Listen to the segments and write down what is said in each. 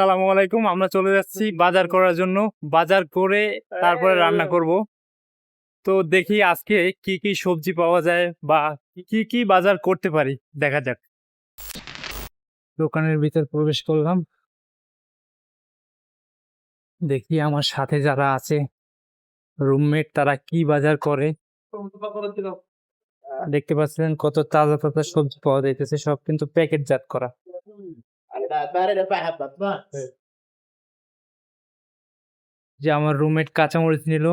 আসসালামু আলাইকুম আমরা চলে যাচ্ছি বাজার করার জন্য। বাজার করে তারপরে রান্না করব। তো দেখি আজকে কি কি সবজি পাওয়া যায় বা কি কি বাজার করতে পারি দেখা যাক। দোকানের ভিতর প্রবেশ করলাম। দেখি আমার সাথে যারা আছে রুমমেট তারা কি বাজার করে। দেখতে পাচ্ছেন কত তাজা তাজা সবজি পাওয়া যাইতেছে সব কিন্তু প্যাকেটজাত করা। যে আমার রুমমেট কাঁচামরিচ নিল।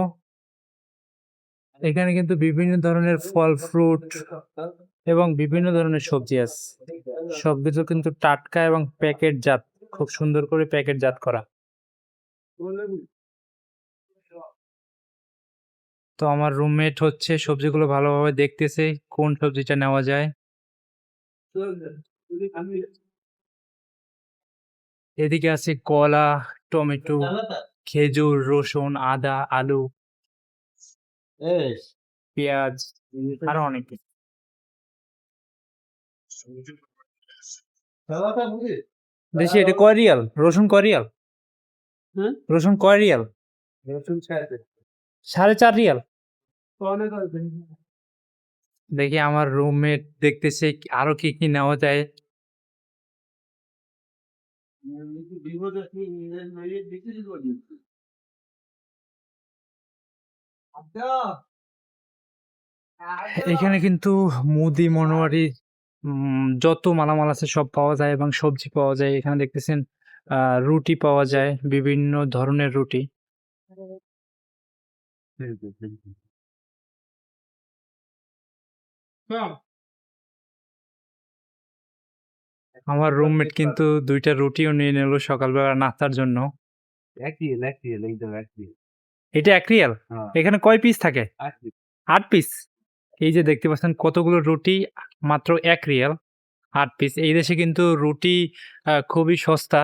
এখানে কিন্তু বিভিন্ন ধরনের ফল ফ্রুট এবং বিভিন্ন ধরনের সবজি আছে। সবকিছু কিন্তু টাটকা এবং প্যাকেটজাত খুব সুন্দর করে প্যাকেটজাত করা। তো আমার রুমমেট হচ্ছে সবজিগুলো ভালোভাবে দেখতেছে, কোন সবজিটা নেওয়া যায়। এদিকে আছে কলা টমেটো খেজুর রসুন আদা আলু। পেঁয়াজ আরও অনেক বেশি এটা কয় রিয়াল রসুন কয় রিয়াল রসুন কয় রিয়াল সাড়ে চার। রিয়াল। দেখি আমার রুমমেট দেখতেছে আরও কি কি নেওয়া যায়। এখানে কিন্তু মুদি, মনোয়ারি যত মালামাল আছে সব পাওয়া যায় এবং সবজি পাওয়া যায়। এখানে দেখতেছেন রুটি পাওয়া যায়, বিভিন্ন ধরনের রুটি। আমার রুমমেট কিন্তু দুইটা রুটিও নিয়ে নিল সকালবেলা নাস্তার জন্য। এটা এক রিয়াল এখানে কয় পিস থাকে? আট পিস এই যে দেখতে পাচ্ছেন কতগুলো রুটি মাত্র এক রিয়াল আট পিস এই দেশে কিন্তু রুটি খুবই সস্তা।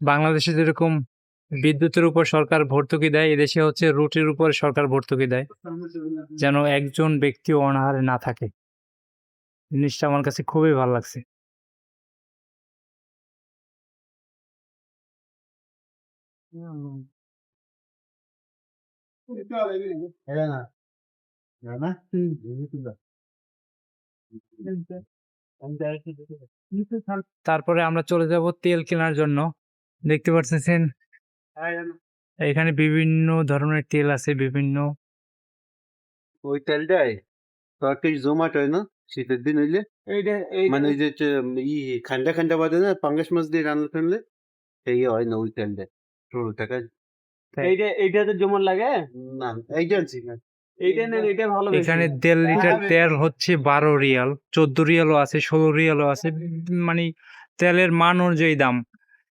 বাংলাদেশে যেরকম বিদ্যুতের উপর সরকার ভর্তুকি দেয়, এদেশে হচ্ছে রুটির উপর সরকার ভর্তুকি দেয়, যেন একজন ব্যক্তি অনাহারে না থাকে। জিনিসটা আমার কাছে খুবই ভালো লাগছে। তারপরে আমরা চলে যাব তেল কেনার জন্য। দেখতে পাচ্ছেন এখানে বিভিন্ন ধরনের তেল আছে বিভিন্ন। ওই তেলটাই তরকারি জমাট হয় না? শীতের দিন হইলে। মানে ওই যে ই খান্ডা খান্ডা বাদে না পাঙ্গাস মাছ দিয়ে রান্না সেই হয় না ওই তেলটা। ষোলো টাকা। এইটা এইটাতে যেমন লাগে? না এইটা না। এখানে দেড় লিটার তেল হচ্ছে বারো রিয়াল চোদ্দ রিয়ালও আছে ষোলো রিয়ালও আছে মানে তেলের মান অনুযায়ী দাম।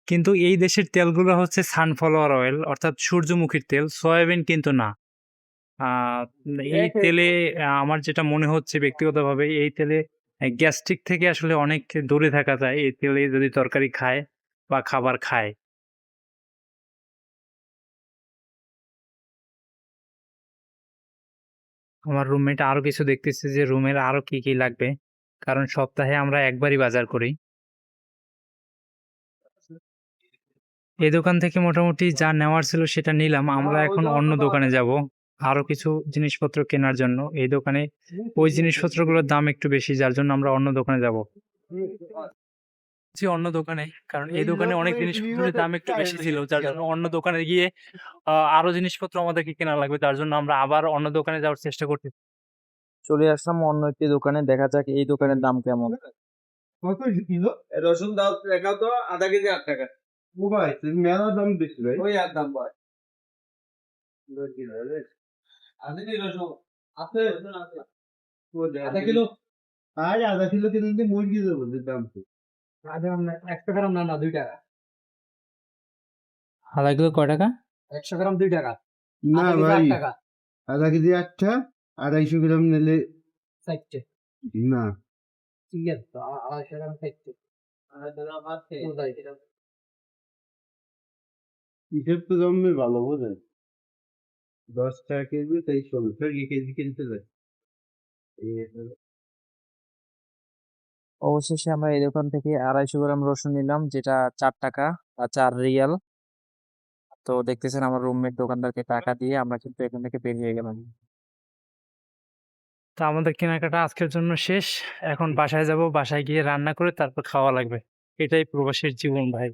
কিন্তু এই দেশের তেলগুলো হচ্ছে সানফ্লাওয়ার অয়েল অর্থাৎ সূর্যমুখীর তেল সয়াবিন কিন্তু না। এই তেলে আমার যেটা মনে হচ্ছে ব্যক্তিগতভাবে এই তেলে গ্যাস্ট্রিক থেকে আসলে অনেক দূরে থাকা যায় এই তেলে যদি তরকারি খায় বা খাবার খায়। আমার রুমমেট আরও কিছু দেখতেছে যে রুমের আরও কি কি লাগবে কারণ সপ্তাহে আমরা একবারই বাজার করি। এই দোকান থেকে মোটামুটি যা নেওয়ার ছিল সেটা নিলাম। আমরা এখন অন্য দোকানে যাব। আরও কিছু জিনিসপত্র কেনার জন্য। এই দোকানে ওই জিনিসপত্রগুলোর দাম একটু বেশি যার জন্য আমরা অন্য দোকানে যাব। জি অন্য দোকানে। কারণ এই দোকানে অনেক জিনিসপত্রের দাম একটু বেশি ছিল যার জন্য অন্য দোকানে গিয়ে আরও জিনিসপত্র আমাদেরকে কেনা লাগবে তার জন্য আমরা আবার অন্য দোকানে যাওয়ার চেষ্টা করছি। চলে আসলাম অন্য একটি দোকানে দেখা যাক এই দোকানের দাম কেমন। রসুন দাও দেখাও তো আধা কেজি আট টাকা। আধা কিলো আধা কিলো কিনতে মুরগি দেবো দাম তো আধা গ্রাম না একশো গ্রাম না না দুই টাকা আধা কিলো কয় টাকা একশো গ্রাম দুই টাকা না ভাই আধা কেজি আটটা আড়াইশো গ্রাম নিলে চারটে না ঠিক আছে আড়াইশো গ্রাম চারটে আড়াইশো গ্রাম আছে হিসেব তো জন্মে ভালো বোঝেন দশ টাকা কেজি তাই ষোলো টাকা কেজি কিনতে যায় অবশেষে আমরা এই দোকান থেকে আড়াইশো গ্রাম রসুন নিলাম যেটা চার টাকা বা চার রিয়াল। তো দেখতেছেন আমার রুমমেট দোকানদারকে টাকা দিয়ে আমরা কিন্তু এখান থেকে বেরিয়ে গেলাম। তো আমাদের কেনাকাটা আজকের জন্য শেষ। এখন বাসায় যাব বাসায় গিয়ে রান্না করে তারপর খাওয়া লাগবে। এটাই প্রবাসীর জীবন ভাই।